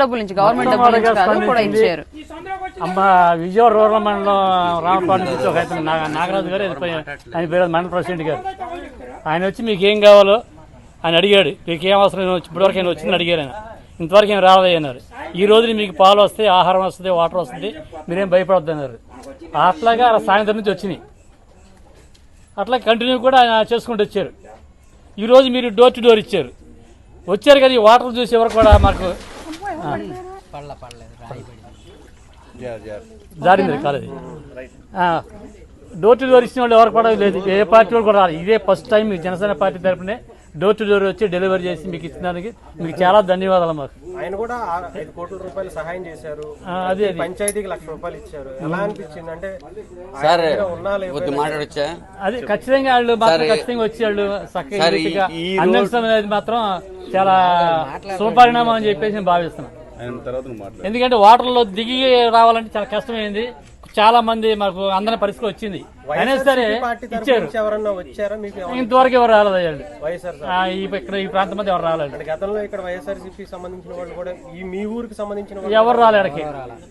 డబ్బుల నుంచి గవర్నమెంట్ డబ్బుల నుంచి కాదు కూడా ఇచ్చారు అమ్మ విజయవాడ రూరల్ మండలం రామపాడు నుంచి ఒక అతను నా- నాగరాజు గారు ఆయన పేరు మండల ప్రెసిడెంట్ గారు. ఆయన వచ్చి మీకు ఏం కావాలో ఆయన అడిగాడు. మీకు ఏం అవసరం ఇప్పటివరకు ఆయన వచ్చిందని అడిగారు ఆయన. ఇంతవరకు ఏం రాలేదు అన్నారు. ఈ రోజు మీకు పాలు వస్తాయి ఆహారం వస్తుంది వాటర్ వస్తుంది మీరేం భయపడద్దు అన్నారు. అట్లాగా అలా సాయంత్రం నుంచి వచ్చినాయి. అట్లా కంటిన్యూ కూడా ఆయన చేసుకుంటూ వచ్చారు. ఈరోజు మీరు డోర్ టు డోర్ ఇచ్చారు. వచ్చారు కదా ఈ వాటర్ చూసి ఎవరు కూడా మాకు జారింది కాలేదు. డోర్ టు డోర్ ఇచ్చిన వాళ్ళు ఎవరు కూడా లేదు. ఏ పార్టీ వాళ్ళు కూడా రాలేదు. ఇదే first time Janasena party door to door door వచ్చి డెలివరీ చేసి మీకు ఇచ్చినందుకు మీకు చాలా ధన్యవాదాలు మాకు. ఆయన కూడా ఐదు కోట్ల రూపాయలు సహాయం చేశారు. అదే అది. పంచాయతీకి లక్ష రూపాయలు ఇచ్చారు. ఎలా అనిపించింది అంటే సార్ మాట్లాడొచ్చా? అది ఖచ్చితంగా వాళ్ళు మాత్రం ఖచ్చితంగా వచ్చి వాళ్ళు చక్కగా అనేది మాత్రం చాలా శుభపరిణామం అని చెప్పేసి నేను భావిస్తున్నాను. ఎందుకంటే వాటర్లో దిగి రావాలంటే చాలా కష్టమైంది. చాలా మంది మాకు అందరి పరిస్థితి వచ్చింది. అయినా సరే ఇచ్చారు. నుంచి ఎవరన్నా వచ్చారా? మీకు ఎవరు- ఇంతవరకు ఎవరు రాలేదు వాళ్ళు వైఎస్ఆర్ సార్. ఆ, ఈ ఇక్కడ ఈ ప్రాంతం మంది ఎవరు రాలేదు. గతంలో ఇక్కడ వైఎస్ఆర్సీపీ సంబంధించిన వాళ్ళు కూడా ఈ మీ ఊరికి సంబంధించిన వాళ్ళు ఎవరు ఇక్కడికి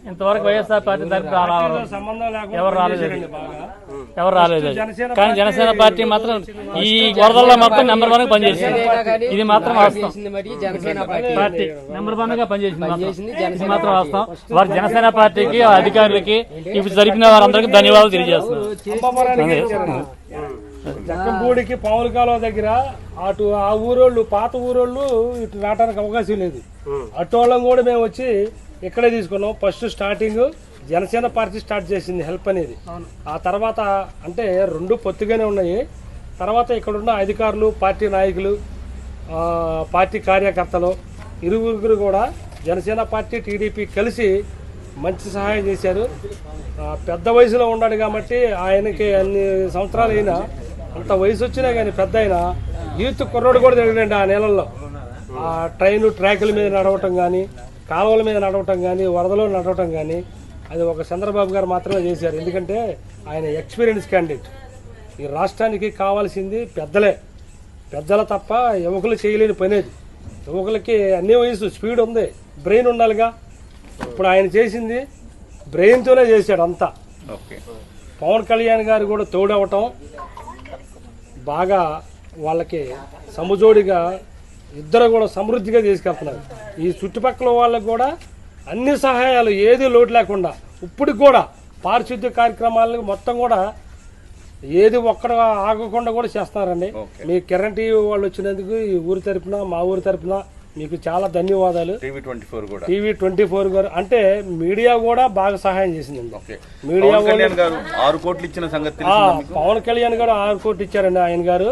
ఇంతవరకు వైఎస్ఆర్ పార్టీ తరఫు రాలేదు. ఎవరు రాలేదు. ఎవరు రాలేదు. కానీ జనసేన పార్టీ మాత్రం ఈ వరదల్లో మొత్తం నెంబర్ వన్గా పనిచేసింది. ఇది మాత్రం వాస్తవం. పార్టీ నెంబర్ వన్గా పనిచేసింది మాత్రం. ఇది మాత్రం వాస్తవం. వారి జనసేన పార్టీకి అధికారులకి జరిపిన వారందరికీ ధన్యవాదాలు తెలియజేస్తున్నాను. జక్కంపూడికి పావుల కాలువ దగ్గర అటు ఆ ఊరోళ్ళు పాత ఊరోళ్ళు ఇటు రావడానికి అవకాశం లేదు. అటోళ్ళం కూడా మేము వచ్చి ఇక్కడే తీసుకున్నాం. First starting Janasena party start చేసింది హెల్ప్ అనేది. ఆ తర్వాత అంటే రెండు పొత్తుగానే ఉన్నాయి. తర్వాత ఇక్కడున్న అధికారులు పార్టీ నాయకులు పార్టీ కార్యకర్తలు ఇరువురు కూడా జనసేన పార్టీ టీడీపీ కలిసి మంచి సహాయం చేశారు. పెద్ద వయసులో ఉన్నాడు కాబట్టి ఆయనకి అన్ని సంవత్సరాలు అయినా అంత వయసు వచ్చినా కానీ పెద్ద అయినా యూత్ కుర్రోడు కూడా తిరగడండి ఆ నెలల్లో. ఆ ట్రైన్ ట్రాకుల మీద నడవటం కానీ కాలువల మీద నడవటం కానీ వరదలో నడవటం కానీ అది ఒక చంద్రబాబు గారు మాత్రమే చేశారు. ఎందుకంటే ఆయన ఎక్స్పీరియన్స్ క్యాండిడేట్. ఈ రాష్ట్రానికి కావాల్సింది పెద్దలే. పెద్దల తప్ప యువకులు చేయలేని పని యువకులకి అన్ని వయసు స్పీడ్ ఉంది. బ్రెయిన్ ఉండాలిగా. ఇప్పుడు ఆయన చేసింది బ్రెయిన్తోనే చేశాడు అంతా. ఓకే. పవన్ కళ్యాణ్ గారు కూడా తోడవటం బాగా వాళ్ళకి సమజోడిగా ఇద్దరు కూడా సమృద్ధిగా తీసుకెళ్తున్నారు ఈ చుట్టుపక్కల వాళ్ళకు కూడా అన్ని సహాయాలు ఏది లోటు లేకుండా ఇప్పటికి కూడా పారిశుద్ధ్య కార్యక్రమాలను మొత్తం కూడా ఏది ఒక్కడ ఆగకుండా కూడా చేస్తున్నారండి. మీ కిరణ్ టీవీ వాళ్ళు వచ్చినందుకు ఈ ఊరి తరపున మా ఊరి తరపున మీకు చాలా ధన్యవాదాలు. టీవీ ట్వంటీ ఫోర్ కూడా. టీవీ ట్వంటీ ఫోర్ గారు అంటే మీడియా కూడా బాగా సహాయం చేసిందండి. మీడియా పవన్ కళ్యాణ్ గారు ఆరు కోట్లు ఇచ్చిన సంగతి? పవన్ కళ్యాణ్ గారు ఆరు కోట్లు ఇచ్చారండి ఆయన గారు.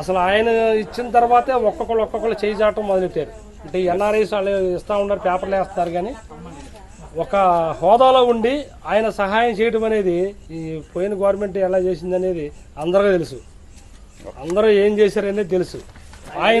అసలు ఆయన ఇచ్చిన తర్వాతే ఒక్కొక్కరు ఒక్కొక్కరు చేయి చాటం మొదలెట్టారు. అంటే ఎన్ఆర్ఐస్ వాళ్ళు ఇస్తా ఉన్నారు పేపర్లు వేస్తున్నారు కానీ ఒక హోదాలో ఉండి ఆయన సహాయం చేయడం అనేది ఈ పోయిన గవర్నమెంట్ ఎలా చేసింది అనేది అందరికీ తెలుసు. అందరూ ఏం చేశారనేది తెలుసు. ఆయన